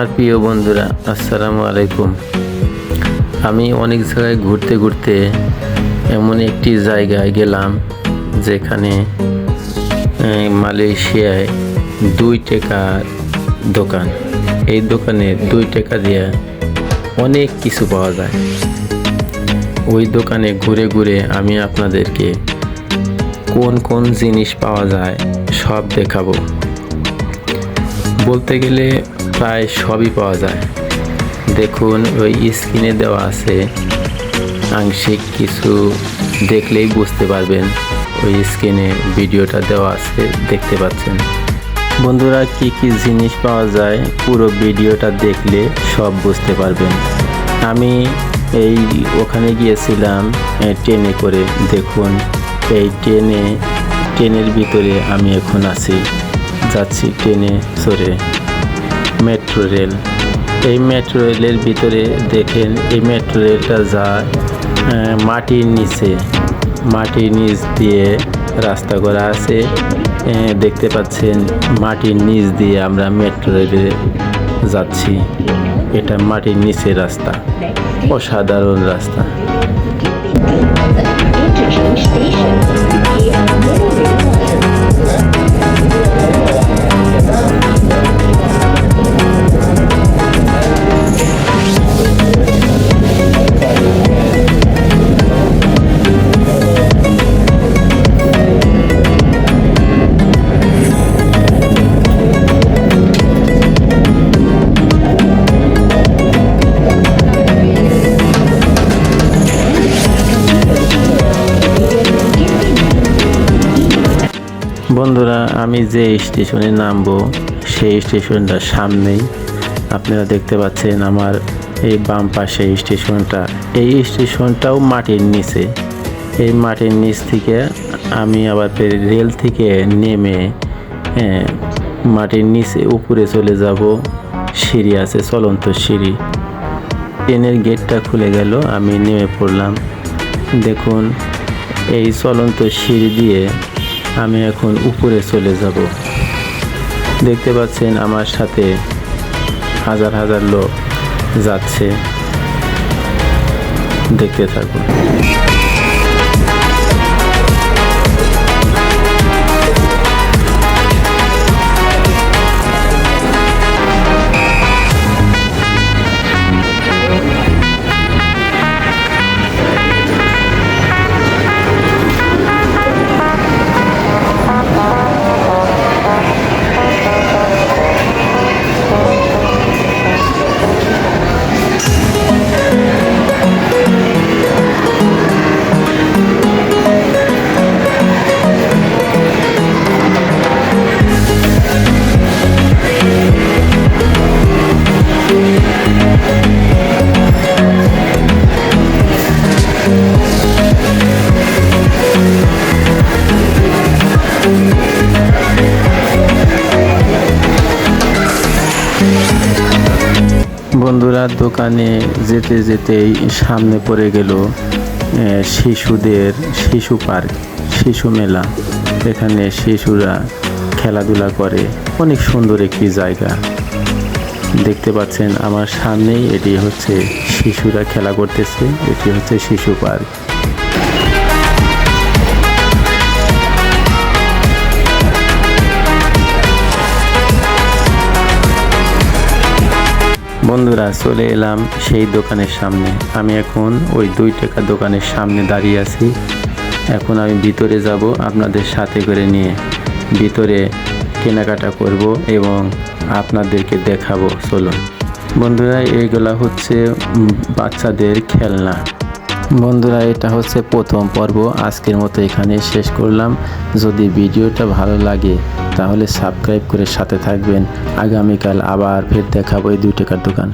আমার প্রিয় বন্ধুরা, আসসালামু আলাইকুম। আমি অনেক জায়গায় ঘুরতে ঘুরতে এমন একটি জায়গায় গেলাম যেখানে মালয়েশিয়ায় দুই টাকার দোকান। এই দোকানে দুই টাকা দিয়ে অনেক কিছু পাওয়া যায়। ওই দোকানে ঘুরে ঘুরে আমি আপনাদেরকে কোন কোন জিনিস পাওয়া যায় সব দেখাবো। বলতে গেলে প্রায় সবই পাওয়া যায়। দেখুন, ওই স্ক্রিনে দেওয়া আছে আংশিক কিছু দেখলেই বুঝতে পারবেন। ওই স্ক্রিনে ভিডিওটা দেওয়া আছে, দেখতে পাচ্ছেন। বন্ধুরা, কি কি জিনিস পাওয়া যায় পুরো ভিডিওটা দেখলে সব বুঝতে পারবেন। আমি এই ওখানে গিয়েছিলাম ট্রেনে করে। দেখুন, এই ট্রেনে, ট্রেনের ভিতরে আমি এখন আছি। যাচ্ছি ট্রেনে চড়ে। মেট্রো রেল এই মেট্রো রেলের ভিতরে দেখেন, এই মেট্রো রেলটা যায় মাটির নিচে। মাটির নিচ দিয়ে রাস্তা করা আছে। দেখতে পাচ্ছেন, মাটির নিচ দিয়ে আমরা মেট্রো রেলে যাচ্ছি। এটা মাটির নিচে রাস্তা, অসাধারণ রাস্তা। বন্ধুরা, আমি যে স্টেশনে নামবো, সেই স্টেশনটার সামনেই। আপনারা দেখতে পাচ্ছেন আমার এই বাম পাশে স্টেশনটা। এই স্টেশনটাও মাটির নিচে। এই মাটির নিচ থেকে আমি আবার রেল থেকে নেমে মাটির নিচে উপরে চলে যাব। সিঁড়ি আছে, চলন্ত সিঁড়ি। ট্রেনের গেটটা খুলে গেল, আমি নেমে পড়লাম। দেখুন, এই চলন্ত সিঁড়ি দিয়ে আমি এখন উপরে চলে যাব। দেখতে পাচ্ছেন আমার সাথে হাজার হাজার লোক যাচ্ছে। দেখতে থাকুন। বন্ধুরা, দোকানে যেতে যেতেই সামনে পড়ে গেল শিশুদের শিশু পার্ক, শিশু মেলা। এখানে শিশুরা খেলাধুলা করে। অনেক সুন্দর একটি জায়গা। দেখতে পাচ্ছেন আমার সামনেই এটি হচ্ছে শিশুরা খেলা করতেছে, এটি হচ্ছে শিশু পার্ক। বন্ধুরা, চলে এলাম সেই দোকানের সামনে। আমি এখন ওই দুই টাকা দোকানের সামনে দাঁড়িয়ে আছি। এখন আমি ভিতরে যাব আপনাদের সাথে করে নিয়ে। ভিতরে কেনাকাটা করব এবং আপনাদেরকে দেখাবো। চলুন। বন্ধুরা, এইগুলা হচ্ছে বাচ্চাদের খেলনা। বন্ধুরা, এটা হচ্ছে প্রথম পর্ব। আজকের মতো এখানে শেষ করলাম। যদি ভিডিওটা ভালো লাগে তাহলে সাবস্ক্রাইব করে সাথে থাকবেন। আগামীকাল আবার ফের দেখাবো এই দুই টাকার দোকান।